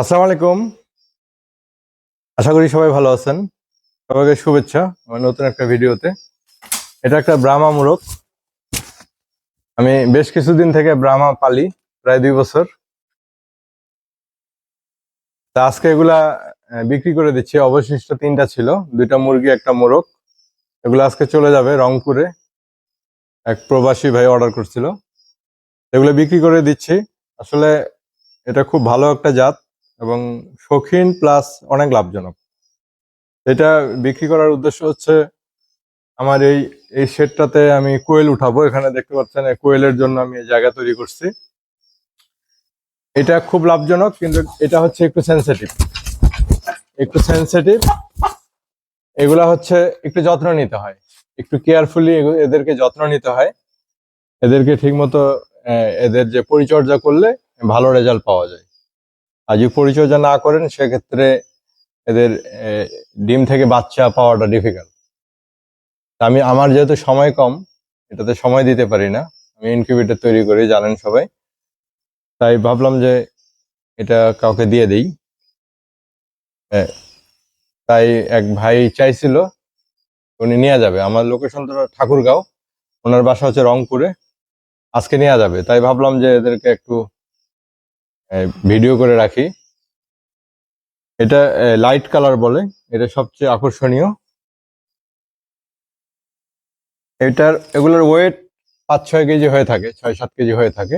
আসসালামু আলাইকুম আশা করি সবাই ভালো আছেন। সবাইকে শুভেচ্ছা আমার নতুন একটা ভিডিওতে। এটা একটা ব্রাহ্মা মোরগ। আমি বেশ কিছুদিন থেকে ব্রাহ্মা পালি, প্রায় দুই বছর। তা আজকে এগুলা বিক্রি করে দিচ্ছি। অবশিষ্ট তিনটা ছিল, দুইটা মুরগি, একটা মোরগ। এগুলো আজকে চলে যাবে রংপুরে। এক প্রবাসী ভাই অর্ডার করছিল। এগুলো বিক্রি করে দিচ্ছি। আসলে এটা খুব ভালো একটা জাত। এবং শৌখিন প্লাস অনেক লাভজনক। এটা বিক্রি করার উদ্দেশ্য হচ্ছে আমার এই এই শেডটাতে আমি কোয়েল উঠাবো। এখানে দেখতে পাচ্ছেন কোয়েলের জন্য আমি জায়গা তৈরি করছি। এটা খুব লাভজনক, কিন্তু এটা হচ্ছে একটু সেন্সিটিভ একটু সেন্সিটিভ এগুলা হচ্ছে একটু যত্ন নিতে হয়। একটু কেয়ারফুলি এদেরকে যত্ন নিতে হয়। এদেরকে ঠিকমতো এদের যে পরিচর্যা করলে ভালো রেজাল্ট পাওয়া যায়। আর পরিচর্যা না করেন, সেক্ষেত্রে এদের ডিম থেকে বাচ্চা পাওয়াটা ডিফিকাল্ট আমি, আমার যেহেতু সময় কম, এটাতে সময় দিতে পারি না। আমি ইনকিউবেটর তৈরি করি, জানেন সবাই। তাই ভাবলাম যে এটা কাউকে দিয়ে দিই। তাই এক ভাই চাইছিল, উনি নিয়ে যাবে। আমার লোকেশন তো ঠাকুরগাঁও, ওনার বাসা হচ্ছে রংপুরে। আজকে নেওয়া যাবে। তাই ভাবলাম যে এদেরকে একটু ভিডিও করে রাখি। এটা লাইট কালার বলে। এটা সবচেয়ে আকর্ষণীয়। এটার, এগুলোর ওয়েট পাঁচ ছয় কেজি হয়ে থাকে ছয় সাত কেজি হয়ে থাকে।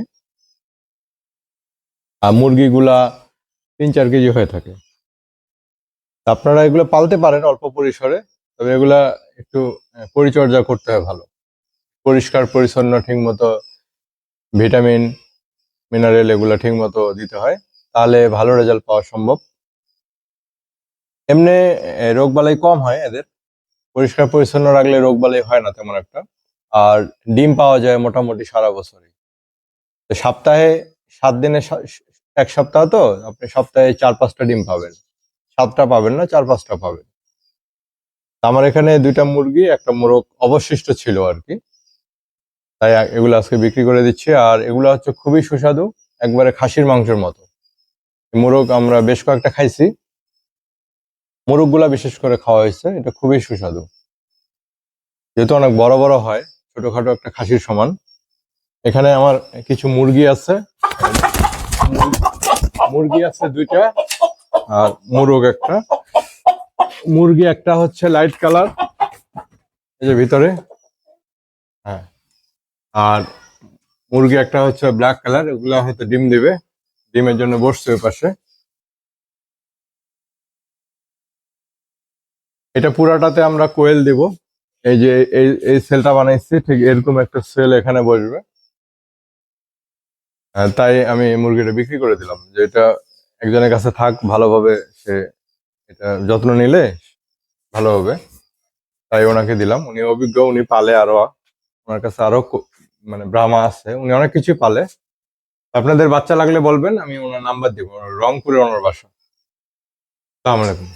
আর মুরগিগুলা তিন চার কেজি হয়ে থাকে। আপনারা এগুলো পালতে পারেন অল্প পরিসরে, তবে এগুলা একটু পরিচর্যা করতে হয় ভালো। পরিষ্কার, পরিচ্ছন্ন ঠিক মতো ভিটামিন মিনারেল এগুলো ঠিক মতো দিতে হয়, তাহলে ভালো রেজাল্ট পাওয়া সম্ভব। এমনি রোগ বালাই কম হয় এদের। পরিষ্কার পরিচ্ছন্ন রাখলে রোগ বালাই হয় না তেমন একটা। আর ডিম পাওয়া যায় মোটামুটি সারা বছরই সপ্তাহে সাত দিনে এক সপ্তাহ তো, আপনি সপ্তাহে চার পাঁচটা ডিম পাবেন। সাতটা পাবেন না, চার পাঁচটা পাবেন। আমার এখানে দুইটা মুরগি, একটা মোরগ অবশিষ্ট ছিল আর কি। তাই এগুলো আজকে বিক্রি করে দিচ্ছি। আর এগুলো হচ্ছে খুবই সুস্বাদু, একবারে খাসির মাংসের মতো। মোরগ আমরা বেশ কয়েকটা খাইছি। মোরগগুলা বিশেষ করে খাওয়া হয়েছে, এটা খুবই সুস্বাদু। যেহেতু অনেক বড় বড় হয়, ছোটখাটো একটা খাসির সমান। এখানে আমার কিছু মুরগি আছে। মুরগি আছে দুইটা, আর মোরগ একটা। মুরগি একটা হচ্ছে লাইট কালার। এই যে ভিতরে। হ্যাঁ। আর মুরগি একটা হচ্ছে ব্ল্যাক কালার এগুলা হয়তো ডিম দিবে। ডিমের জন্য বসছে পাশে। এটা পুরাটাতে আমরা কোয়েল দিব। এই যে এই এই সেলটা বানাইছি, ঠিক এরকম একটা সেল এখানে বসবে। তাই আমি মুরগিটা বিক্রি করে দিলাম। যে এটা একজনের কাছে থাক, ভালোভাবে সে এটা যত্ন নিলে ভালো হবে। তাই ওনাকে দিলাম। উনি অভিজ্ঞ, উনি পালে আরও, ওনার কাছে আরও মানে ব্রাহ্মা আছে, উনি অনেক কিছু পালে। আপনাদের বাচ্চা লাগলে বলবেন, আমি ওনার নাম্বার দিব রংপুরে ওনার বাসা আসসালামু আলাইকুম।